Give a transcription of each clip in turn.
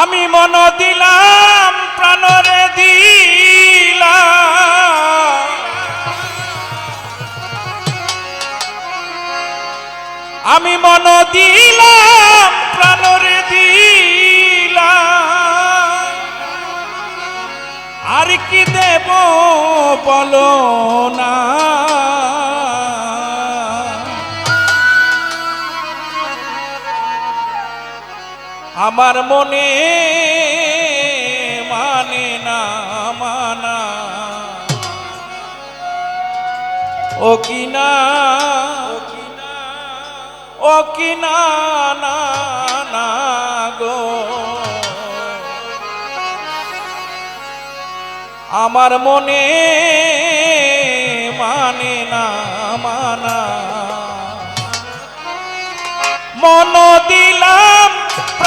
আমি মন দিলাম প্রাণরে আমি মন দিলাম প্রাণরে দিলাম। আর কি দেব বলো না। আমার মনে মানে না, মানা। ও কিনা ও কিনা না না গো? আমার মনে মানে না, মানা। মন দিলাম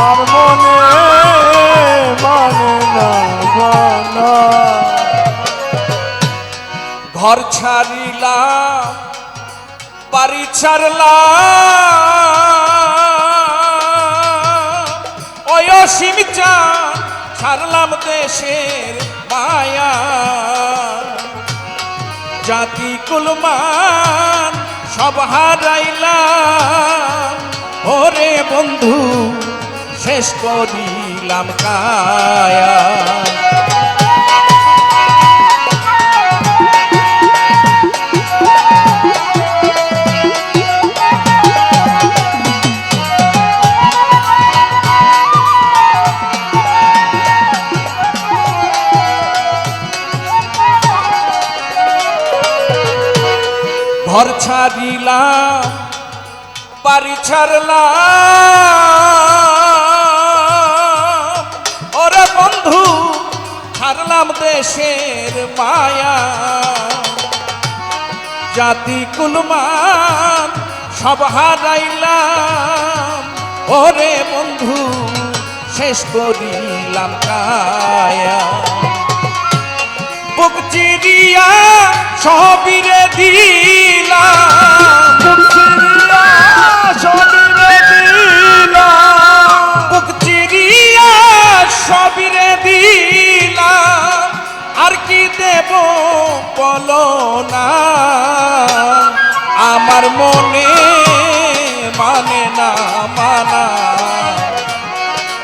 মনে মানে না ঘর ছাড়িলাম, বাড়ি ছাড়লাম। ওই অসীম ছাড়লাম দেশের মায়া। জাতি কুলমান, সব হারাইলাম। ওরে বন্ধু শেষ করিলাম কায়া। ঘর ছাড়িলাম বাড়ি ছাড়লাম দেশের মায়া। জাতি কুলমান সব হারাইলাম। ওরে বন্ধু শেষ করিলাম কায়া। বুক চিরিয়া সবিরে দিলাম। সবিরে দিলাম। বুক চিরিয়া সবিরে দিলাম। আর কি দেব বলো না। আমার মনে মানে না মানা।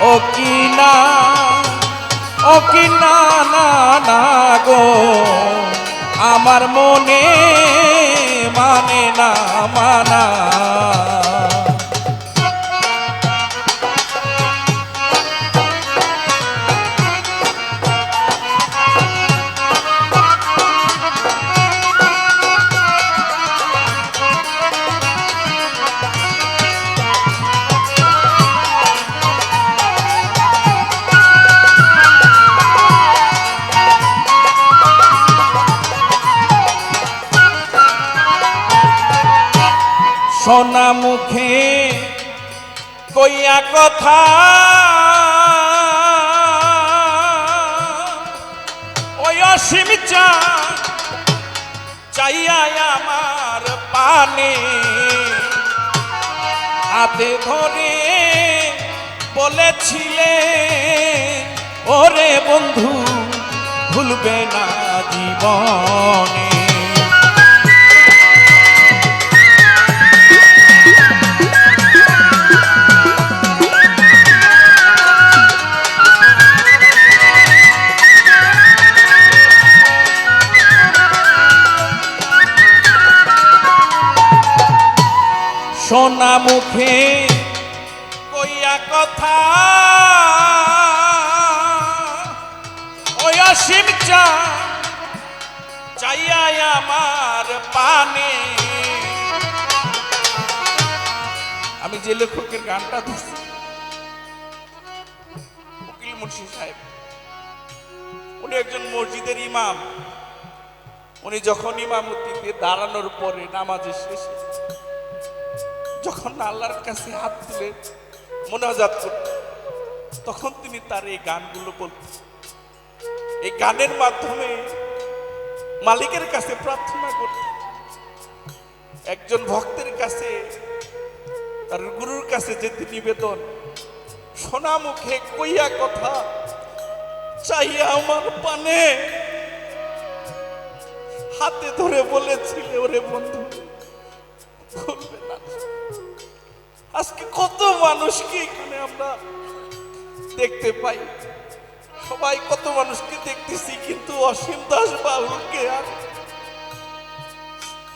ও কি না, ও কি না না না গো। আমার মনে মানে না মানা। সোনা মুখে কইয়া কথা। ওই অসীম চাইয়া আমার পানে হাতে ধরে বলেছিলে, ওরে বন্ধু, ভুলবে না জীবনে। সোনা মুখে কইয়া কথা। ওই অসীম চা চাইয়া আমার পানে। আমি যে লেখকের গানটা ধরছি, উকিল মুন্সি সাহেব, উনি একজন মসজিদের ইমাম। উনি যখন ইমামতিতে দাঁড়ানোর পরে নামাজের শেষে যখন আল্লাহর কাছে হাত তুলে মোনাজাত করতেন তখন তিনি তার এই গানগুলো বলতেন। এই গানের মাধ্যমে মালিকের কাছে প্রার্থনা করতেন। একজন ভক্তের কাছে, তার গুরুর কাছে যেতে নিবেদন, সোনা মুখে কইয়া কথা চাইয়া আমার পানে, হাতে ধরে বলেছিলে, ওরে বন্ধু আজকে কত মানুষকে এখানে আমরা দেখতে পাই। সবাই কত মানুষকে দেখতেছি, কিন্তু অসীম দাস বাবুকে আর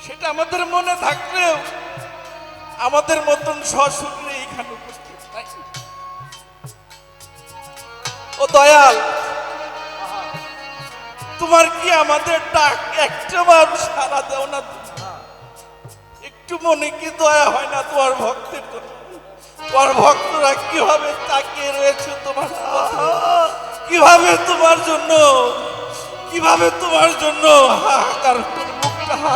সেটা আমাদের মনে থাকলেও আমাদের মতন সশরীরে এখানে উপস্থিত ও দয়াল, তোমার কি আমাদের ডাক একটা মানুষ সারা দেও না একটু মনে কি দয়া হয় না তোমার ভক্তের তোমার ভক্তরা কীভাবে তাকিয়ে রয়েছে তোমার? কীভাবে তোমার জন্য কীভাবে তোমার জন্য হাহাকার করে মুখটা হা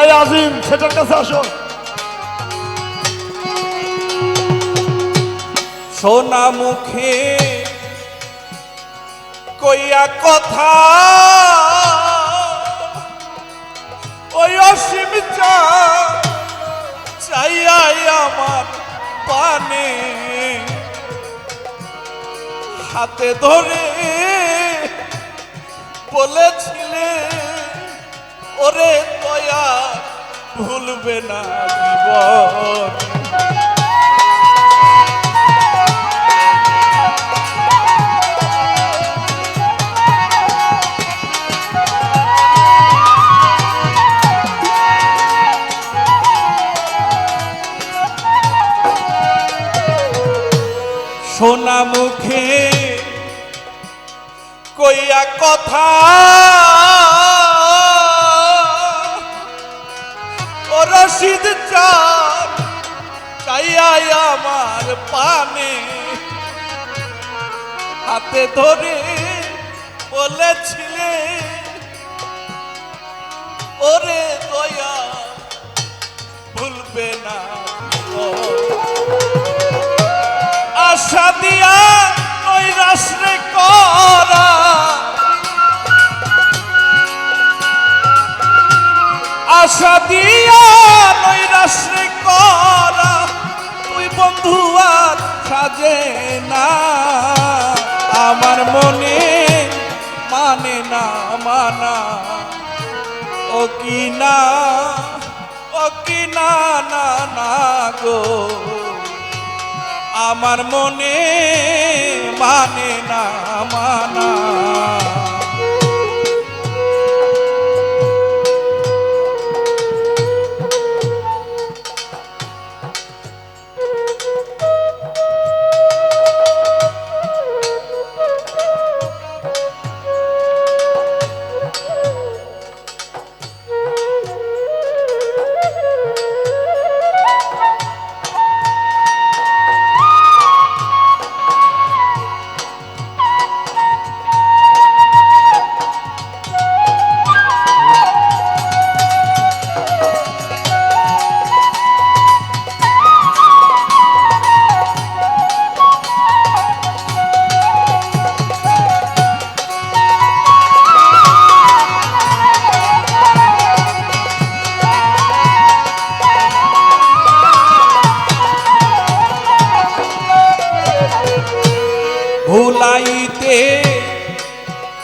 এই আজিম, সেটার কাছে আসো। সোনা মুখে কইয়া কথা, ওই অসীম চাইয়াই আমার পানে হাতে ধরে বলেছিলে ওরে দয়া ভুলবে না জীবন। সোনা মুখে কইয়া কথা হাতে ধরে বলেছিলে, ওরে দয়া, ভুলবে না। আশা দিয়া ওই রাষ্ট্রে করা। আশা দিয়া ওই রাশ্রে করা। তুই বন্ধু আর সাজে না। আমার মনে মানে না মানা। ও কি না, ও কি না না না গো। আমার মনে মানে না মানা।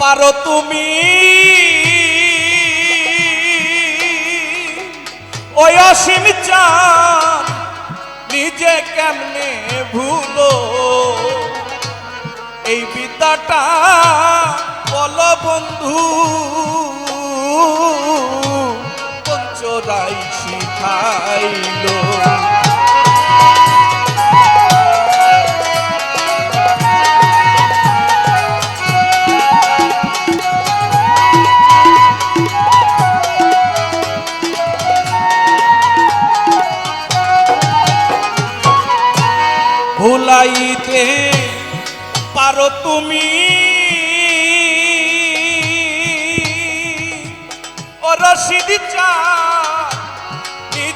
পারো তুমি। ওই অসীম চান নিজে কেমনে ভুলো? এই বিদ্যাটা বল বন্ধু পঞ্চরাই শিখাইলো?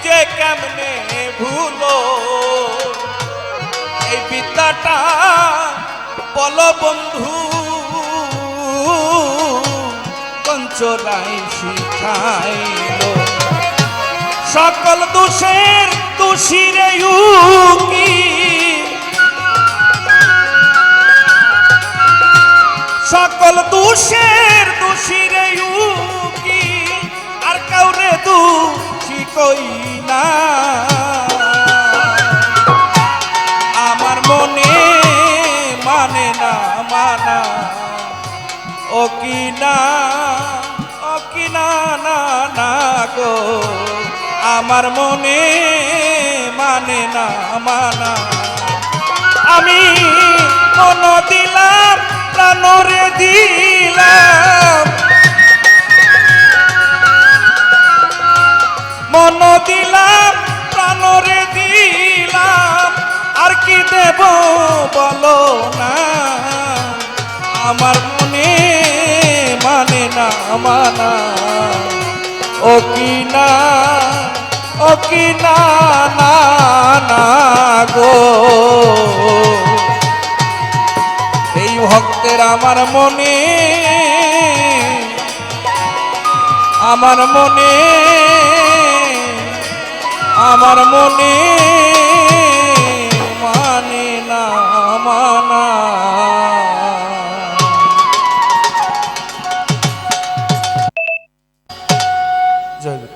নিজে কেমনে ভুলো এই বিদ্যাটা বল বন্ধু পঞ্চরাই শিখাইলো। সকল দোষের দোষীরে ইউকি সকল দোষের দোষীরে ইউকি আর কাউরে দোষী কই? আমার মনে মানে না, মানা। আমি মন দিলাম, প্রাণরে দিলাম। মন দিলাম, প্রাণরে দিলাম। আর কি দেব বলো না। আমার মনে মানে না, মানা। ও কি না কি না না গো? এই ভক্তের আমার মনে আমার মনে আমার মানা